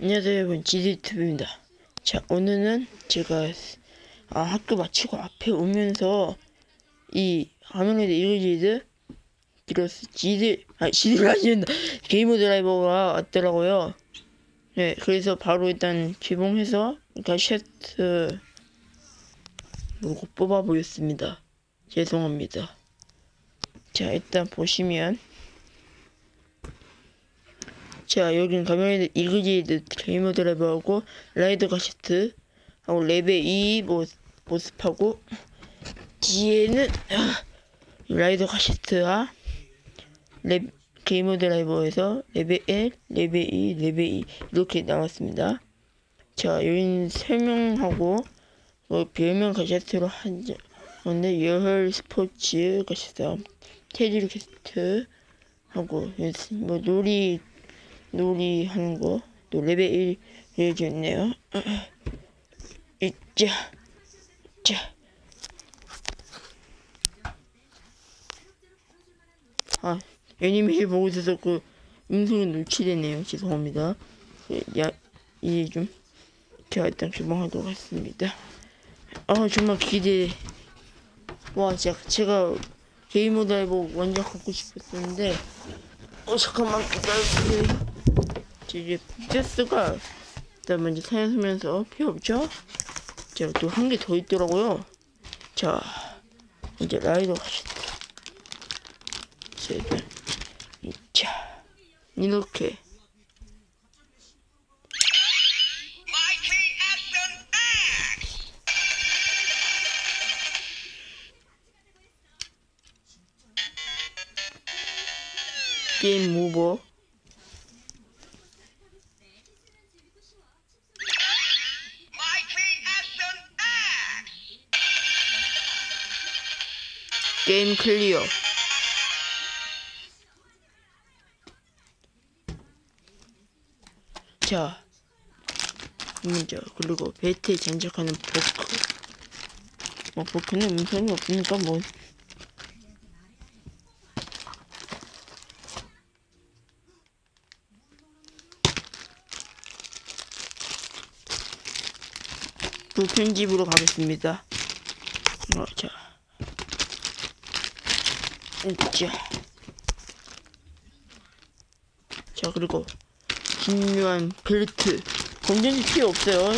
안녕하세요 여러분. 지디TV입니다. 자 오늘은 제가 아, 학교 마치고 앞에 오면서 이 화면에 이그지드 기로스 지드 아 지드가 아니었나? 게이머 드라이버가 왔더라고요. 네 그래서 바로 일단 개봉해서 가셰트 로고 뽑아 보겠습니다. 죄송합니다. 자 일단 보시면 자 여긴 가면에 이그지드 게이머 드라이버하고 라이더 가시트 하고 레벨 2 모, 모습하고 뒤에는 아, 라이더 가시트와 레, 게이머 드라이버에서 레벨 1, 레벨 2, 레벨 2 이렇게 나왔습니다. 자 여기는 설명하고 뭐 별명 가시트로 한 건데 열혈 스포츠 가시트 테질 캐스트 하고 뭐 놀이 놀이 하는 거, 또 레벨 1을 줬네요. 이자, 자. 아, 애니메이션 보고 있어서 그 음성이 노출되네요. 죄송합니다. 그 야, 이해 좀. 제가 일단 개봉하도록 하겠습니다. 아, 정말 기대. 와, 제가, 제가 게이머 드라이버 완전 갖고 싶었었는데, 어, 잠깐만 기다려주세요. 이제 테스가 일단 먼저 사용하면서 필요 없죠? 자, 또한 개 더 있더라고요. 자, 이제 라이더 가시다. 자, 일단, 자, 이렇게. 게임 오버. 게임 클리어. 자, 먼저 그리고 벨트에 장착하는 버크. 뭐 버크는 음성이 없으니까 뭐그 편집으로 가겠습니다. 어, 자. 자. 자, 그리고 중요한 벨트. 건전지 필요 없어요.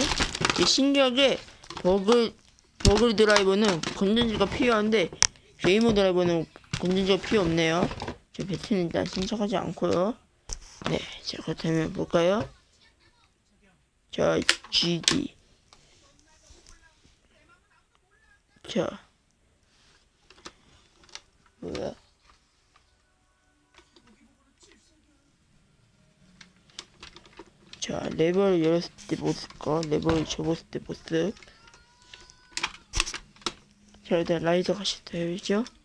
신기하게 버글, 버글 드라이버는 건전지가 필요한데 게이머 드라이버는 건전지가 필요 없네요. 저 벨트는 일단 신청하지 않고요. 네, 자, 그렇다면 볼까요? 자, GD. 자. 뭐야? 자, 레버를 열었을 때 모습과 레버를 접었을 때 모습. 자, 일단 라이더 가시죠. Mighty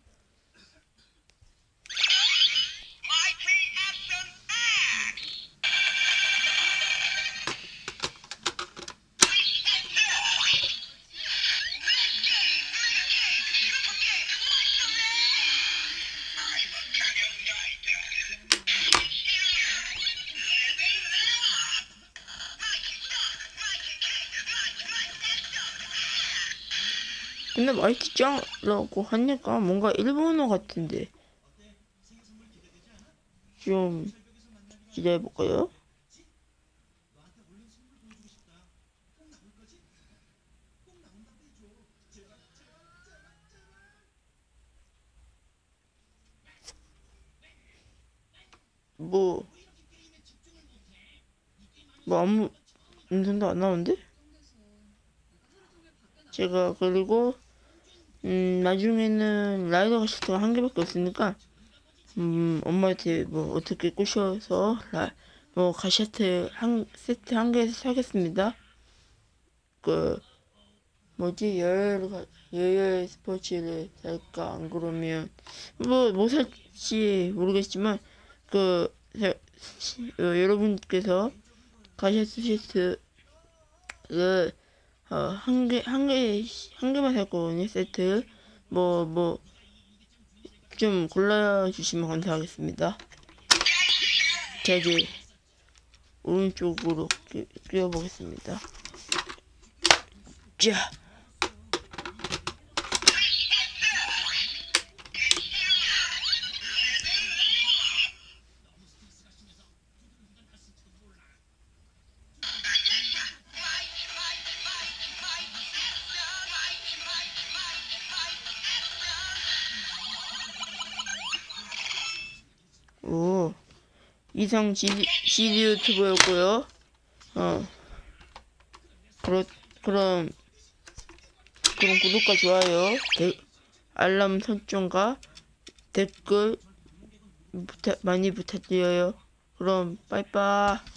근데 마이티 짱라고 하니까 뭔가 일본어 같은데. 좀 기다려볼까요? 뭐, 뭐 아무 음성도 안 나오는데? 제가 그리고 음 나중에는 라이더 가 시트가 한 개밖에 없으니까 음 엄마한테 뭐 어떻게 꼬셔서 라, 뭐 가시트 한 세트 한개 사겠습니다. 그 뭐지 열혈 열혈 스포츠를 살까 안 그러면 뭐 뭐 살지 모르겠지만 그 자, 시- 어, 여러분께서 가시트 세트를 어, 한 개, 한 개, 한 개만 살 거거든요, 세트. 뭐, 뭐, 좀 골라주시면 감사하겠습니다. 자, 이제, 오른쪽으로 끼- 끼워보겠습니다. 자, 이상 지리 유튜버였고요. 어, 그렇, 그럼, 그럼 구독과 좋아요, 대, 알람 설정과 댓글 부탁, 많이 부탁드려요. 그럼, 빠이빠이.